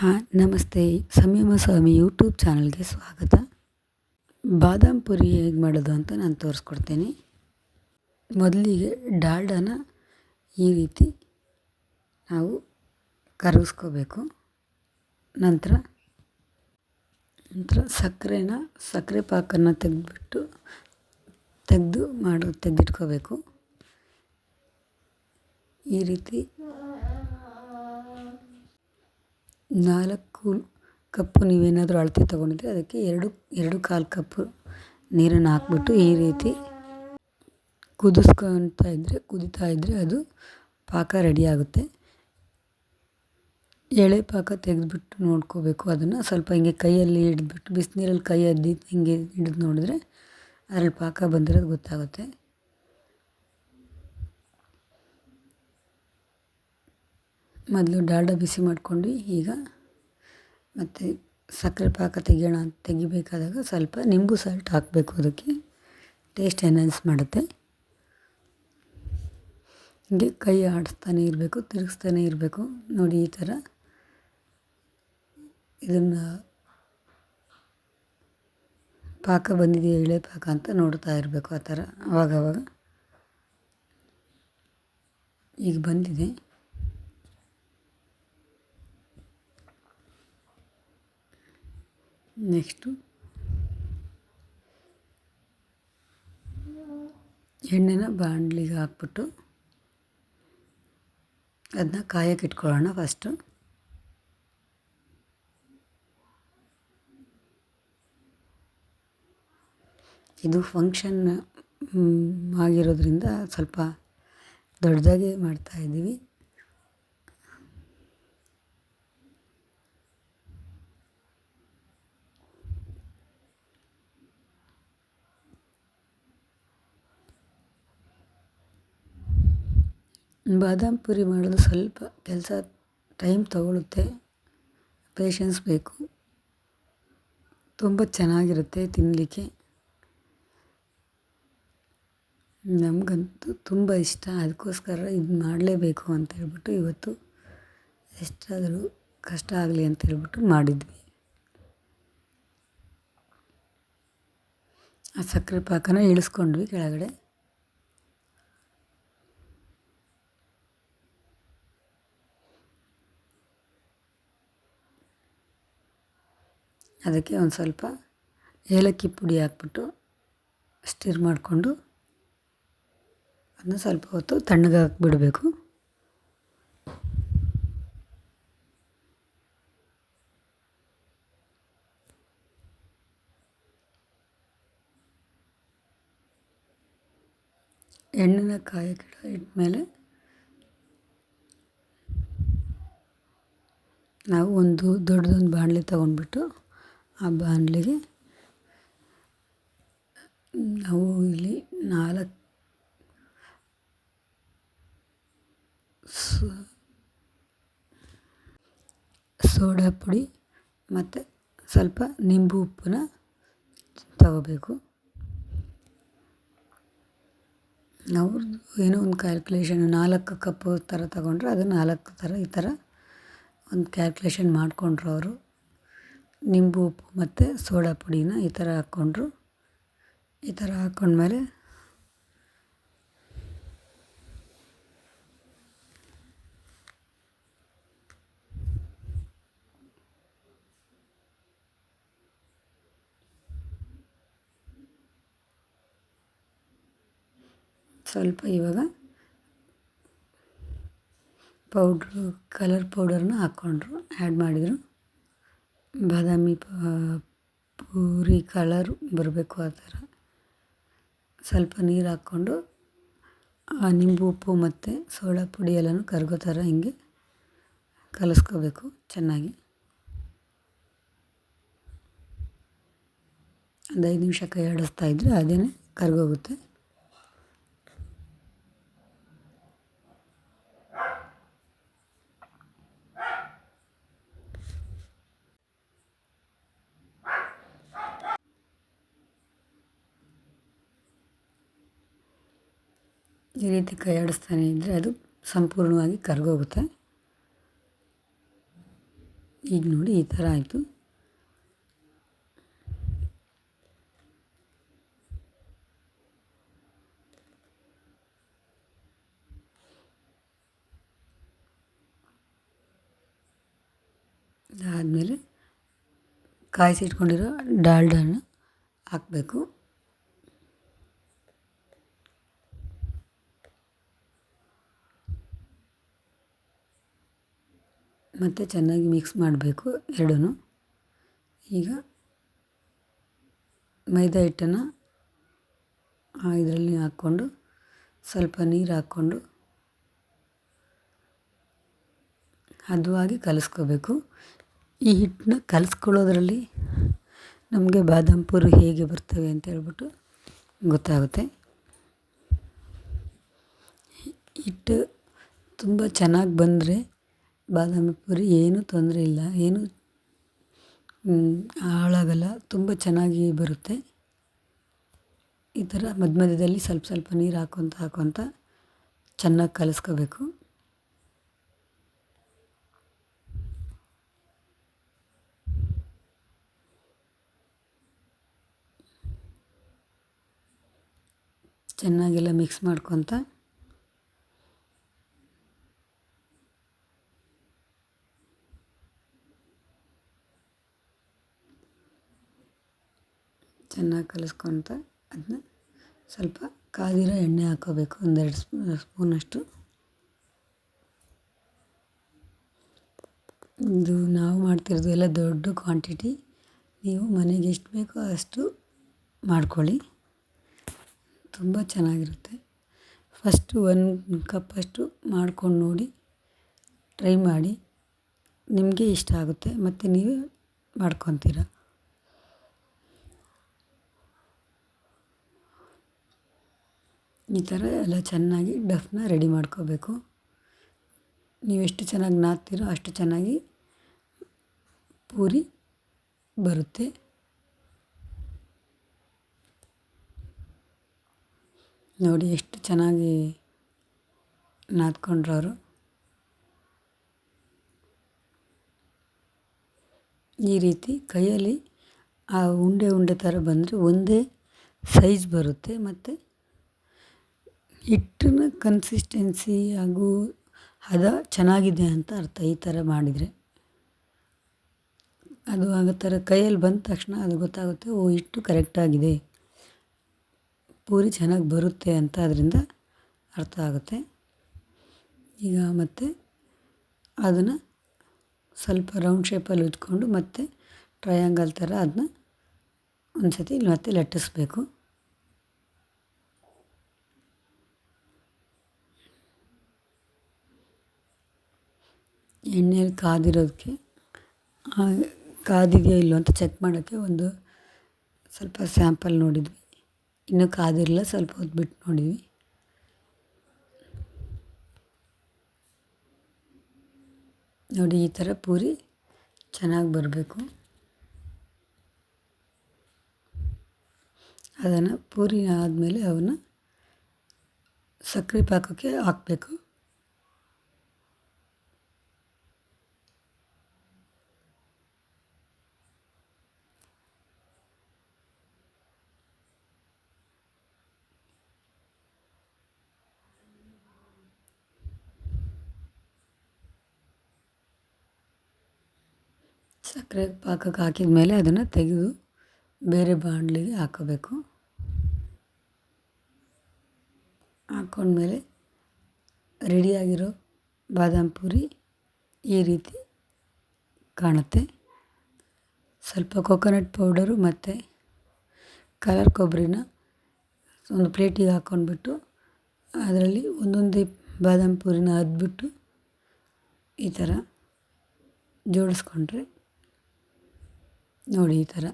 ಹಾಂ, ನಮಸ್ತೆ. ಸಂಯಮ ಸ್ವಾಮಿ ಯೂಟ್ಯೂಬ್ ಚಾನಲ್ಗೆ ಸ್ವಾಗತ. ಬಾದಾಮ್ ಪುರಿ ಹೇಗೆ ಮಾಡೋದು ಅಂತ ನಾನು ತೋರಿಸ್ಕೊಡ್ತೀನಿ. ಮೊದಲಿಗೆ ಡಾಲ್ಡಾನ ಈ ರೀತಿ ನಾವು ಕರಗಿಸ್ಕೋಬೇಕು. ನಂತರ ನಂತರ ಸಕ್ಕರೆನ ಸಕ್ಕರೆ ಪಾಕನ್ನು ತೆಗೆದ್ಬಿಟ್ಟು ತೆಗೆದು ಮಾಡಿ, ತೆಗೆದಿಟ್ಕೋಬೇಕು. ಈ ರೀತಿ ನಾಲ್ಕು ಕಪ್ಪು ನೀವೇನಾದರೂ ಅಳತೆ ತೊಗೊಂಡಿದ್ರೆ ಅದಕ್ಕೆ ಎರಡು ಎರಡು ಕಾಲು ಕಪ್ಪು ನೀರನ್ನು ಹಾಕ್ಬಿಟ್ಟು ಈ ರೀತಿ ಕುದಿಸ್ಕೊತಾ ಇದ್ದರೆ ಕುದಿತಾ ಇದ್ದರೆ ಅದು ಪಾಕ ರೆಡಿಯಾಗುತ್ತೆ ಎಳೆ ಪಾಕ ತೆಗೆದುಬಿಟ್ಟು ನೋಡ್ಕೋಬೇಕು. ಅದನ್ನು ಸ್ವಲ್ಪ ಹಿಂಗೆ ಕೈಯಲ್ಲಿ ಹಿಡಿದ್ಬಿಟ್ಟು ಬಿಸಿನೀರಲ್ಲಿ ಕೈ ಅದ್ದಿ ಹಿಂಗೆ ಹಿಡಿದು ನೋಡಿದ್ರೆ ಅದ್ರಲ್ಲಿ ಪಾಕ ಬಂದಿರೋದು ಗೊತ್ತಾಗುತ್ತೆ. ಮೊದಲು ಡಾಲ್ಡ ಬಿಸಿ ಮಾಡ್ಕೊಂಡು ಈಗ ಮತ್ತು ಸಕ್ಕರೆ ಪಾಕ ತೆಗಿಯೋಣ ತೆಗಿಬೇಕಾದಾಗ ಸ್ವಲ್ಪ ನಿಂಬು ಸಾಲ್ಟ್ ಹಾಕಬೇಕು ಅದಕ್ಕೆ. ಟೇಸ್ಟ್ ಎನ್ಹಾನ್ಸ್ ಮಾಡುತ್ತೆ. ಹೀಗೆ ಕೈ ಆಡಿಸ್ತಾನೆ ಇರಬೇಕು, ತಿರುಗಿಸ್ತಾನೆ ಇರಬೇಕು. ನೋಡಿ ಈ ಥರ ಇದನ್ನು ಪಾಕ ಬಂದಿದೆಯಾ, ಎಳೆ ಪಾಕ ಅಂತ ನೋಡ್ತಾ ಇರಬೇಕು ಆ ಥರ ಅವಾಗವಾಗ. ಈಗ ಬಂದಿದೆ. ನೆಕ್ಸ್ಟು ಎಣ್ಣೆನ ಬಾಣಲಿಗೆ ಹಾಕ್ಬಿಟ್ಟು ಅದನ್ನ ಕಾಯಕ್ಕೆ ಇಟ್ಕೊಳ್ಳೋಣ ಫಸ್ಟು. ಇದು ಫಂಕ್ಷನ್ ಆಗಿರೋದ್ರಿಂದ ಸ್ವಲ್ಪ ದೊಡ್ಡದಾಗೆ ಮಾಡ್ತಾಯಿದ್ದೀವಿ ಬಾದಾಮ್ ಪುರಿ ಮಾಡೋದು ಸ್ವಲ್ಪ ಕೆಲಸ ಟೈಮ್ ತಗೊಳ್ಳುತ್ತೆ ಪೇಷನ್ಸ್ ಬೇಕು. ತುಂಬ ಚೆನ್ನಾಗಿರುತ್ತೆ ತಿನ್ನಲಿಕ್ಕೆ ನಮಗಂತೂ ತುಂಬ ಇಷ್ಟ. ಅದಕ್ಕೋಸ್ಕರ ಇದು ಮಾಡಲೇಬೇಕು ಅಂತ ಹೇಳ್ಬಿಟ್ಟು ಇವತ್ತು ಎಷ್ಟಾದರೂ ಕಷ್ಟ ಆಗಲಿ ಅಂತ ಹೇಳ್ಬಿಟ್ಟು ಮಾಡಿದ್ವಿ. ಆ ಸಕ್ಕರೆ ಪಾಕನ ಇಳಿಸ್ಕೊಂಡ್ವಿ ಕೆಳಗಡೆ. ಅದಕ್ಕೆ ಒಂದು ಸ್ವಲ್ಪ ಏಲಕ್ಕಿ ಪುಡಿ ಹಾಕ್ಬಿಟ್ಟು ಸ್ಟಿರ್ ಮಾಡಿಕೊಂಡು ಅದನ್ನ ಸ್ವಲ್ಪ ಹೊತ್ತು ತಣ್ಣಗಾಕಿ ಬಿಡಬೇಕು ಎಣ್ಣೆನ ಕಾಯಕ್ಕಿಡ ಇಟ್ಮೇಲೆ ನಾವು ಒಂದು ದೊಡ್ಡದೊಂದು ಬಾಣಲೆ ತೊಗೊಂಡ್ಬಿಟ್ಟು ಆ ಬಾಣಲೆಗೆ ನಾವು ಇಲ್ಲಿ ನಾಲ್ಕು ಸೋಡಾ ಪುಡಿ ಮತ್ತು ಸ್ವಲ್ಪ ನಿಂಬು ಉಪ್ಪನ್ನ ತಗೋಬೇಕು. ನಾವು ಏನೋ ಒಂದು ಕ್ಯಾಲ್ಕುಲೇಷನ್ ನಾಲ್ಕು ಕಪ್ಪು ಥರ ತಗೊಂಡ್ರೆ ಅದು ನಾಲ್ಕು ಥರ ಈ ಥರ ಒಂದು ಕ್ಯಾಲ್ಕುಲೇಷನ್ ಮಾಡಿಕೊಂಡ್ರು ಅವರು. ನಿಂಬು ಉಪ್ಪು ಮತ್ತು ಸೋಡಾ ಪುಡಿನ ಈ ಥರ ಹಾಕ್ಕೊಂಡ್ರು. ಈ ಥರ ಹಾಕ್ಕೊಂಡ್ಮೇಲೆ ಸ್ವಲ್ಪ ಇವಾಗ ಪೌಡ್ರು, ಕಲರ್ ಪೌಡರ್ನ ಹಾಕ್ಕೊಂಡ್ರು, ಆ್ಯಡ್ ಮಾಡಿದರು. ಬಾದಾಮಿ ಪೂರಿ ಕಲರ್ ಬರಬೇಕು ಆ ಥರ. ಸ್ವಲ್ಪ ನೀರು ಹಾಕ್ಕೊಂಡು, ಆ ನಿಂಬು ಉಪ್ಪು ಮತ್ತು ಸೋಡಾ ಪುಡಿ ಎಲ್ಲನೂ ಕರಗೋ ಥರ ಹಿಂಗೆ ಕಲಿಸ್ಕೋಬೇಕು ಚೆನ್ನಾಗಿ. ಒಂದು ಐದು ನಿಮಿಷ ಕೈ ಆಡಿಸ್ತಾ ಇದ್ದರೆ ಅದೇ ಕರಗೋಗುತ್ತೆ. ಈ ರೀತಿ ಕೈ ಆಡಿಸ್ತಾನೆ ಇದ್ದರೆ ಅದು ಸಂಪೂರ್ಣವಾಗಿ ಕರಗೋಗುತ್ತೆ. ಈಗ ನೋಡಿ ಈ ಥರ ಆಯಿತು. ಅದಾದಮೇಲೆ ಕಾಯಿಸಿಟ್ಕೊಂಡಿರೋ ಡಾಲ್ಡನ್ನು ಹಾಕಬೇಕು. ಮತ್ತು ಚೆನ್ನಾಗಿ ಮಿಕ್ಸ್ ಮಾಡಬೇಕು ಎರಡೂ ಈಗ ಮೈದಾ ಹಿಟ್ಟನ್ನು ಇದರಲ್ಲಿ ಹಾಕ್ಕೊಂಡು ಸ್ವಲ್ಪ ನೀರು ಹಾಕ್ಕೊಂಡು ಹದವಾಗಿ ಕಲಿಸ್ಕೋಬೇಕು. ಈ ಹಿಟ್ಟನ್ನ ಕಲಿಸ್ಕೊಳ್ಳೋದ್ರಲ್ಲಿ ನಮಗೆ ಬಾದಾಮ್ ಪೂರಿ ಹೇಗೆ ಬರ್ತವೆ ಅಂತ ಹೇಳ್ಬಿಟ್ಟು ಗೊತ್ತಾಗುತ್ತೆ. ಹಿಟ್ಟು ತುಂಬ ಚೆನ್ನಾಗಿ ಬಂದರೆ ಬಾದಾಮಿ ಪುರಿ ಏನೂ ತೊಂದರೆ ಇಲ್ಲ. ಏನೂ ಹಾಳಾಗಲ್ಲ. ತುಂಬ ಚೆನ್ನಾಗಿ ಬರುತ್ತೆ. ಈ ಥರ ಮಧ್ಯ ಮಧ್ಯದಲ್ಲಿ ಸ್ವಲ್ಪ ಸ್ವಲ್ಪ ನೀರು ಹಾಕ್ಕೊತ ಹಾಕ್ಕೊತ ಚೆನ್ನಾಗಿ ಕಲಸ್ಕೋಬೇಕು. ಚೆನ್ನಾಗೆಲ್ಲ ಮಿಕ್ಸ್ ಮಾಡ್ಕೊತ ಚೆನ್ನಾಗಿ ಕಲಿಸ್ಕೊತ ಅದನ್ನ ಸ್ವಲ್ಪ ಕಾದಿರೋ ಎಣ್ಣೆ ಹಾಕ್ಕೋಬೇಕು ಒಂದೆರಡು ಸ್ಪೂ, ಸ್ಪೂನಷ್ಟು. ಇದು ನಾವು ಮಾಡ್ತಿರೋದು ಎಲ್ಲ ದೊಡ್ಡ ಕ್ವಾಂಟಿಟಿ. ನೀವು ಮನೆಗೆ ಎಷ್ಟು ಬೇಕೋ ಅಷ್ಟು ಮಾಡ್ಕೊಳ್ಳಿ. ತುಂಬ ಚೆನ್ನಾಗಿರುತ್ತೆ. ಫಸ್ಟು ಒಂದು ಕಪ್ಪಷ್ಟು ಮಾಡ್ಕೊಂಡು ನೋಡಿ, ಟ್ರೈ ಮಾಡಿ. ನಿಮಗೆ ಇಷ್ಟ ಆಗುತ್ತೆ, ಮತ್ತು ನೀವೇ ಮಾಡ್ಕೊತೀರ. ಈ ಥರ ಎಲ್ಲ ಚೆನ್ನಾಗಿ ಡಫ್ನ ರೆಡಿ ಮಾಡ್ಕೋಬೇಕು. ನೀವು ಎಷ್ಟು ಚೆನ್ನಾಗಿ ನಾದ್ತೀರೋ ಅಷ್ಟು ಚೆನ್ನಾಗಿ ಪೂರಿ ಬರುತ್ತೆ. ನೋಡಿ ಎಷ್ಟು ಚೆನ್ನಾಗಿ ನಾದ್ಕೊಂಡ್ರು ಅವರು. ಈ ರೀತಿ ಕೈಯಲ್ಲಿ ಆ ಉಂಡೆ ಉಂಡೆ ಥರ ಬಂದರೆ ಒಂದೇ ಸೈಜ್ ಬರುತ್ತೆ ಮತ್ತು ಹಿಟ್ಟಿನ ಕನ್ಸಿಸ್ಟೆನ್ಸಿ ಹಾಗೂ ಹದ ಚೆನ್ನಾಗಿದೆ ಅಂತ ಅರ್ಥ ಈ ಥರ ಮಾಡಿದರೆ. ಅದು ಆ ಥರ ಕೈಯಲ್ಲಿ ಬಂದ ತಕ್ಷಣ ಅದು ಗೊತ್ತಾಗುತ್ತೆ, ಓ ಹಿಟ್ಟು ಕರೆಕ್ಟಾಗಿದೆ ಪೂರಿ ಚೆನ್ನಾಗಿ ಬರುತ್ತೆ ಅಂತ ಅದರಿಂದ ಅರ್ಥ ಆಗುತ್ತೆ. ಈಗ ಮತ್ತೆ ಅದನ್ನು ಸ್ವಲ್ಪ ರೌಂಡ್ ಶೇಪಲ್ಲಿ ಉಜ್ಕೊಂಡು ಮತ್ತೆ ಟ್ರಯಾಂಗಲ್ ಥರ ಅದನ್ನ ಒಂದು ಸತಿ ಮತ್ತೆ ಲಟ್ಟಿಸ್ಬೇಕು. ಎಣ್ಣೆಯಲ್ಲಿ ಕಾದಿರೋದಕ್ಕೆ ಕಾದಿದೆಯೋ ಇಲ್ಲೋ ಅಂತ ಚೆಕ್ ಮಾಡೋಕ್ಕೆ ಒಂದು ಸ್ವಲ್ಪ ಸ್ಯಾಂಪಲ್ ನೋಡಿದ್ವಿ. ಇನ್ನೂ ಕಾದಿರಲಿಲ್ಲ ಸ್ವಲ್ಪ ಹೊತ್ತು ಬಿಟ್ಟು ನೋಡಿದ್ವಿ. ನೋಡಿ, ಈ ಥರ ಪೂರಿ ಚೆನ್ನಾಗಿ ಬರಬೇಕು. ಅದನ್ನು ಪೂರಿ ಆದಮೇಲೆ ಅವನ್ನ ಸಕ್ಕರೆ ಪಾಕಕ್ಕೆ ಹಾಕಬೇಕು. ಸಕ್ಕರೆ ಪಾಕಕ್ಕೆ ಹಾಕಿದ ಮೇಲೆ ಅದನ್ನು ತೆಗೆದು ಬೇರೆ ಬಾಣಲಿಗೆ ಹಾಕೋಬೇಕು. ಹಾಕೊಂಡ್ಮೇಲೆ ರೆಡಿಯಾಗಿರೋ ಬಾದಾಮ್ ಪೂರಿ ಈ ರೀತಿ ಕಾಣುತ್ತೆ. ಸ್ವಲ್ಪ ಕೊಕೊನಟ್ ಪೌಡರು ಮತ್ತು ಕಲರ್ ಕೊಬ್ಬರಿನ ಒಂದು ಪ್ಲೇಟಿಗೆ ಹಾಕ್ಕೊಂಡ್ಬಿಟ್ಟು ಅದರಲ್ಲಿ ಒಂದೊಂದೇ ಬಾದಾಮ್ ಪೂರಿನ ಅದ್ಬಿಟ್ಟು ಈ ಥರ ಜೋಡಿಸ್ಕೊಂಡ್ರೆ ನೋಡಿ ಈ ಥರ.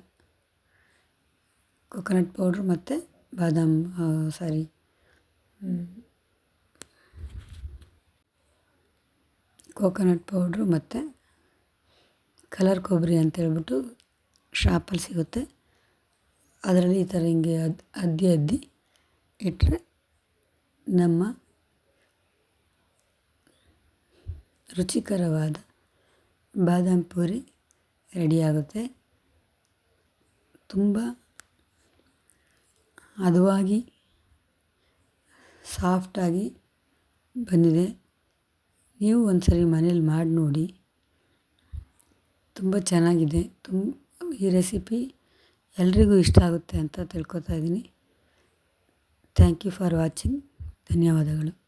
ಕೊಕೊನಟ್ ಪೌಡ್ರ್ ಮತ್ತು ಬಾದಾಮ್ ಸಾರಿ. ಕೋಕೋನಟ್ ಪೌಡ್ರು ಮತ್ತು ಕಲರ್ ಕೊಬ್ಬರಿ ಅಂತೇಳ್ಬಿಟ್ಟು ಶಾಪಲ್ಲಿ ಸಿಗುತ್ತೆ. ಅದರಲ್ಲಿ ಈ ಥರ ಹಿಂಗೆ ಅದ್, ಅದ್ದಿ ಅದ್ದಿ ಇಟ್ಟರೆ ನಮ್ಮ ರುಚಿಕರವಾದ ಬಾದಾಮ್ ಪೂರಿ ರೆಡಿಯಾಗುತ್ತೆ ತುಂಬ ಹದವಾಗಿ, ಸಾಫ್ಟಾಗಿ ಬಂದಿದೆ. ನೀವು ಒಂದು ಸರಿ ಮನೇಲಿ ಮಾಡಿ ನೋಡಿ. ತುಂಬ ಚೆನ್ನಾಗಿದೆ. ತುಂಬ, ಈ ರೆಸಿಪಿ ಎಲ್ರಿಗೂ ಇಷ್ಟ ಆಗುತ್ತೆ ಅಂತ ತಿಳ್ಕೊತಾ ಇದ್ದೀನಿ. Thank you for watching. ಧನ್ಯವಾದಗಳು.